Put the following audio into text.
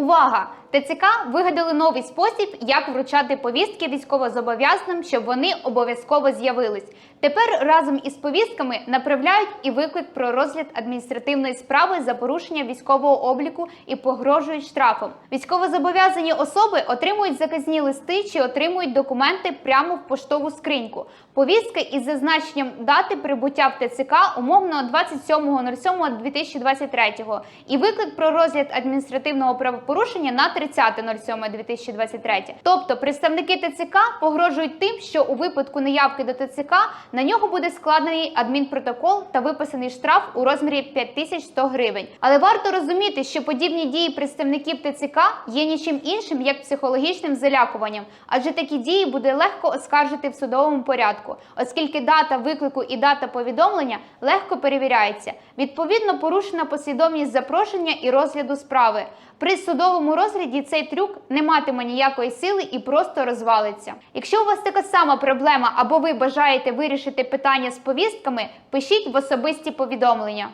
Увага! ТЦК вигадали новий спосіб, як вручати повістки військовозобов'язаним, щоб вони обов'язково з'явились. Тепер разом із повістками направляють і виклик про розгляд адміністративної справи за порушення військового обліку і погрожують штрафом. Військовозобов'язані особи отримують заказні листи чи отримують документи прямо в поштову скриньку. Повістка із зазначенням дати прибуття в ТЦК умовно 27.07.2023 і виклик про розгляд адміністративного правопорушення на 30.07.2023. Тобто представники ТЦК погрожують тим, що у випадку неявки до ТЦК на нього буде складений адмінпротокол та виписаний штраф у розмірі 5100 гривень. Але варто розуміти, що подібні дії представників ТЦК є нічим іншим як психологічним залякуванням, адже такі дії буде легко оскаржити в судовому порядку, оскільки дата виклику і дата повідомлення легко перевіряється. Відповідно, порушена послідовність запрошення і розгляду справи. При судовому розгляді цей трюк не матиме ніякої сили і просто розвалиться. Якщо у вас така сама проблема або ви бажаєте вирішити питання з повістками, пишіть в особисті повідомлення.